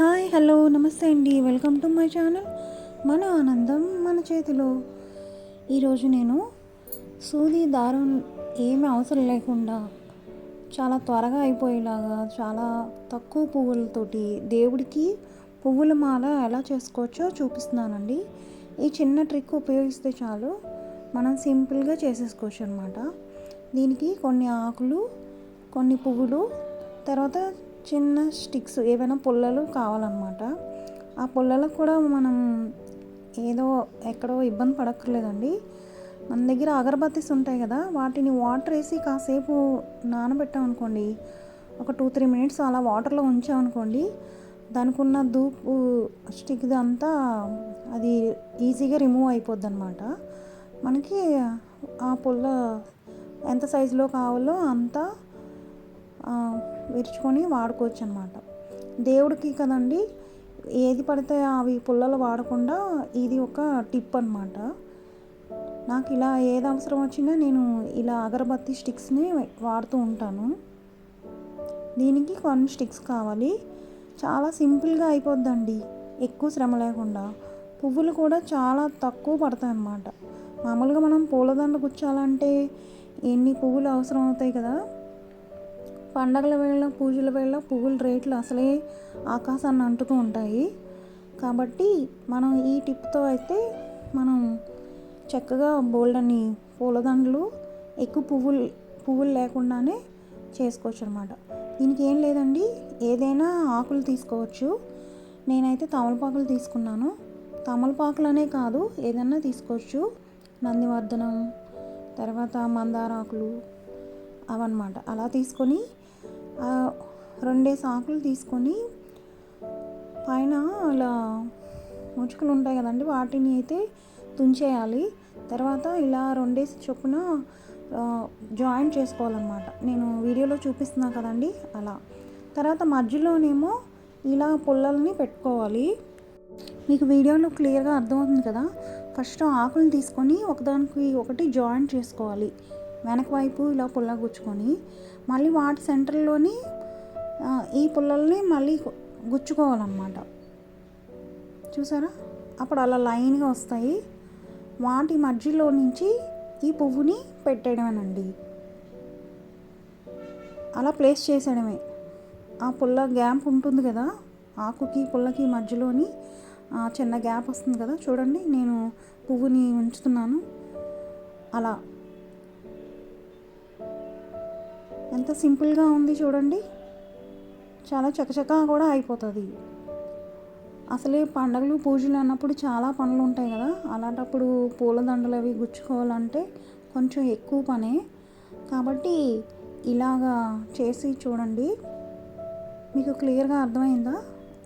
Hi hello నమస్తే అండి. Welcome to my channel. మన ఆనందం మన చేతిలో. ఈరోజు నేను సూది దారం ఏమి అవసరం లేకుండా చాలా త్వరగా అయిపోయేలాగా చాలా తక్కువ పువ్వులతోటి దేవుడికి పువ్వుల మాల ఎలా చేసుకోవచ్చో చూపిస్తున్నానండి. ఈ చిన్న ట్రిక్ ఉపయోగిస్తే చాలు. మనం సింపుల్గా చేసేసుకోవచ్చు అనమాట దీనికి కొన్ని ఆకులు కొన్ని పువ్వులు తర్వాత చిన్న స్టిక్స్ ఏవైనా పుల్లలు కావాలన్నమాట. ఆ పుల్లలకు కూడా మనం ఏదో ఎక్కడో ఇబ్బంది పడక్కర్లేదండి. మన దగ్గర అగరబత్తీస్ ఉంటాయి కదా వాటిని వాటర్ వేసి కాసేపు నానబెట్టామనుకోండి ఒక టూ త్రీ మినిట్స్ అలా వాటర్లో ఉంచామనుకోండి దానికి ఉన్న దూపు స్టిక్ అంతా అది ఈజీగా రిమూవ్ అయిపోద్ది అనమాట మనకి ఆ పుల్ల ఎంత సైజులో కావాలో అంతా విరుచుకొని వాడుకోవచ్చు అనమాట దేవుడికి కదండి ఏది పడితే అవి పుల్లలు వాడకుండా ఇది ఒక టిప్ అనమాట నాకు ఇలా ఏది అవసరం వచ్చినా నేను ఇలా అగరబత్తి స్టిక్స్ని వాడుతూ ఉంటాను. దీనికి కొన్ని స్టిక్స్ కావాలి. చాలా సింపుల్గా అయిపోద్దండి ఎక్కువ శ్రమ లేకుండా. పువ్వులు కూడా చాలా తక్కువ పడతాయి అన్నమాట మామూలుగా మనం పూలదండ గుచ్చాలంటే ఎన్ని పువ్వులు అవసరం అవుతాయి కదా? పండగల వేళ పూజల వేళ పువ్వుల రేట్లు అసలే ఆకాశాన్ని అంటుతూ ఉంటాయి. కాబట్టి మనం ఈ టిప్తో అయితే మనం చక్కగా బోల్డని పూలదండలు ఎక్కువ పువ్వులు పువ్వులు లేకుండానే చేసుకోవచ్చు అనమాట దీనికి ఏం లేదండి ఏదైనా ఆకులు తీసుకోవచ్చు. నేనైతే తమలపాకులు తీసుకున్నాను. తమలపాకులనే కాదు ఏదైనా తీసుకోవచ్చు. నందివర్ధనం తర్వాత మందారాకులు అవన్నమాట. అలా తీసుకొని రెండేసి ఆకులు తీసుకొని పైన అలా ముచ్చుకులు ఉంటాయి కదండి వాటిని అయితే తుంచేయాలి. తర్వాత ఇలా రెండేసి చొప్పున జాయింట్ చేసుకోవాలన్నమాట. నేను వీడియోలో చూపిస్తున్నా కదండి అలా. తర్వాత మధ్యలోనేమో ఇలా పుల్లల్ని పెట్టుకోవాలి. మీకు వీడియోలో క్లియర్గా అర్థమవుతుంది కదా ఫస్ట్ ఆకులు తీసుకొని ఒకదానికి ఒకటి జాయింట్ చేసుకోవాలి. వెనక వైపు ఇలా పుల్ల గుచ్చుకొని మళ్ళీ వాటి సెంటర్లోని ఈ పుల్లల్ని మళ్ళీ గుచ్చుకోవాలన్నమాట. చూసారా? అప్పుడు అలా లైన్గా వస్తాయి. వాటి మధ్యలో నుంచి ఈ పువ్వుని పెట్టేయడమేనండి. అలా ప్లేస్ చేసేయడమే. ఆ పుల్ల గ్యాప్ ఉంటుంది కదా? ఆకుకి పుల్లకి మధ్యలోని చిన్న గ్యాప్ వస్తుంది కదా? చూడండి నేను పువ్వుని ఉంచుతున్నాను. అలా. ఎంత సింపుల్గా ఉంది చూడండి. చాలా చకచకా కూడా అయిపోతుంది. అసలే పండగలు పూజలు అన్నప్పుడు చాలా పనులు ఉంటాయి కదా. అలాంటప్పుడు పూలదండలు అవి గుచ్చుకోవాలంటే కొంచెం ఎక్కువ పనే. కాబట్టి ఇలాగా చేసి చూడండి. మీకు క్లియర్గా అర్థమైందా?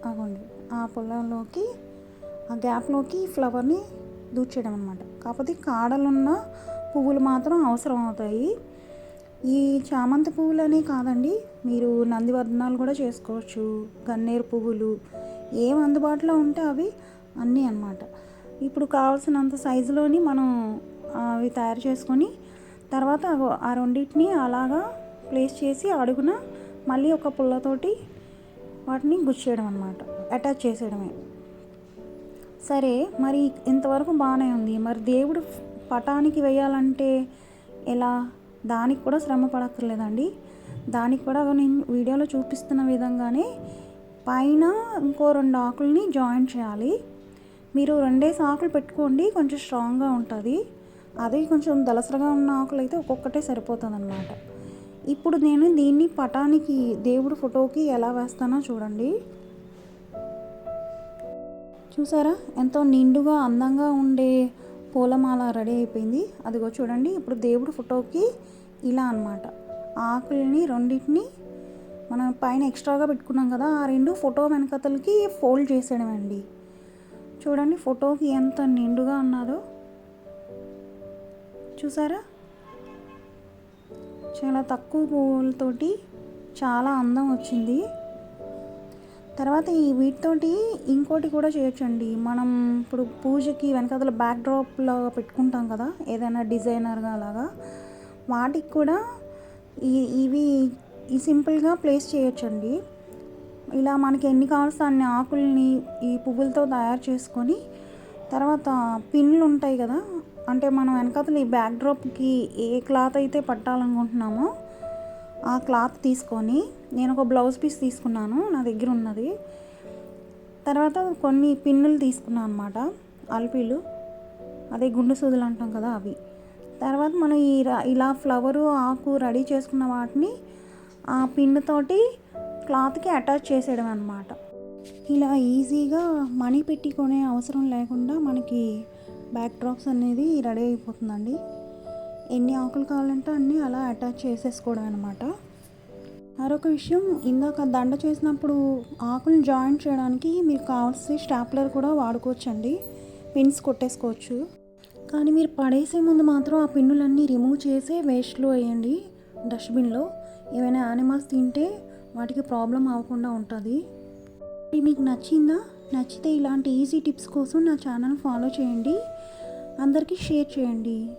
అవ్వండి ఆ పొలంలోకి ఆ గ్యాప్లోకి ఫ్లవర్ని దూచేయడం అనమాట కాకపోతే కాడలున్న పువ్వులు మాత్రం అవసరం అవుతాయి ఈ చామంతి పువ్వులనే కాదండి మీరు నందివర్ధనాలు కూడా చేసుకోవచ్చు. గన్నేరు పువ్వులు ఏం అందుబాటులో ఉంటే అవి అన్నీ అనమాట ఇప్పుడు కావాల్సినంత సైజులోని మనం అవి తయారు చేసుకొని తర్వాత ఆ రెండింటిని అలాగా ప్లేస్ చేసి అడుగున మళ్ళీ ఒక పుల్లతోటి వాటిని గుచ్చేయడం అనమాట అటాచ్ చేసేయడమే. సరే మరి ఇంతవరకు బాగానే ఉంది. మరి దేవుడు పటానికి వేయాలంటే ఎలా? దానికి కూడా శ్రమ పడక్కర్లేదండి. దానికి కూడా నేను వీడియోలో చూపిస్తున్న విధంగానే పైన ఇంకో రెండు ఆకుల్ని జాయిన్ చేయాలి. మీరు రెండేసి ఆకులు పెట్టుకోండి కొంచెం స్ట్రాంగ్గా ఉంటుంది. అదే కొంచెం దలసరగా ఉన్న ఆకులు అయితే ఒక్కొక్కటే సరిపోతుంది అనమాట ఇప్పుడు నేను దీన్ని పటానికి దేవుడు ఫోటోకి ఎలా వేస్తానో చూడండి. చూసారా? ఎంతో నిండుగా అందంగా ఉండే పూలమాల రెడీ అయిపోయింది. అదిగో చూడండి ఇప్పుడు దేవుడు ఫోటోకి ఇలా అనమాట ఆకుల్ని రెండింటిని మనం పైన ఎక్స్ట్రాగా పెట్టుకున్నాం కదా ఆ రెండు ఫోటో వెనకతలకి ఫోల్డ్ చేసేయడమండి. చూడండి ఫోటోకి ఎంత నిండుగా ఉన్నారో చూసారా? చాలా తక్కువ పూలతోటి చాలా అందం వచ్చింది. తర్వాత ఈ వీటితోటి ఇంకోటి కూడా చేయొచ్చండి. మనం ఇప్పుడు పూజకి వెనకాతల బ్యాక్ లాగా పెట్టుకుంటాం కదా ఏదైనా డిజైనర్గా అలాగా వాటికి కూడా ఈ ఇవి ఈ సింపుల్గా ప్లేస్ చేయొచ్చండి. ఇలా మనకి ఎన్ని కావాల్సిన అన్ని ఆకుల్ని ఈ పువ్వులతో తయారు చేసుకొని తర్వాత పిన్లు ఉంటాయి కదా అంటే మనం వెనకాతలు ఈ బ్యాక్డ్రాప్కి ఏ క్లాత్ అయితే పట్టాలనుకుంటున్నామో ఆ క్లాత్ తీసుకొని నేను ఒక బ్లౌజ్ పీస్ తీసుకున్నాను నా దగ్గర ఉన్నది. తర్వాత కొన్ని పిన్నులు తీసుకున్నాను అనమాట అల్పీలు. అదే గుండు సూదులు అంటాం కదా అవి. తర్వాత మనం ఈ ఇలా ఫ్లవరు ఆకు రెడీ చేసుకున్న వాటిని ఆ పిన్నుతోటి క్లాత్కి అటాచ్ చేసేయడం అనమాట ఇలా ఈజీగా మనీ పెట్టి కొనే అవసరం లేకుండా మనకి బ్యాక్ డ్రాప్స్ అనేది రెడీ అయిపోతుందండి. ఎన్ని ఆకులు కావాలంటే అన్నీ అలా అటాచ్ చేసేసుకోవడం అనమాట మరొక విషయం ఇందాక దండ చేసినప్పుడు ఆకులను జాయింట్ చేయడానికి మీకు కావాల్సి స్టాప్లర్ కూడా వాడుకోవచ్చండి. పిన్స్ కొట్టేసుకోవచ్చు. కానీ మీరు పడేసే ముందు మాత్రం ఆ పిన్నులన్నీ రిమూవ్ చేసి వేస్ట్లో వేయండి. డస్ట్బిన్లో ఏమైనా యానిమల్స్ తింటే వాటికి ప్రాబ్లం అవ్వకుండా ఉంటుంది. మీకు నచ్చిందా? నచ్చితే ఇలాంటి ఈజీ టిప్స్ కోసం నా ఛానల్ ఫాలో చేయండి. అందరికీ షేర్ చేయండి.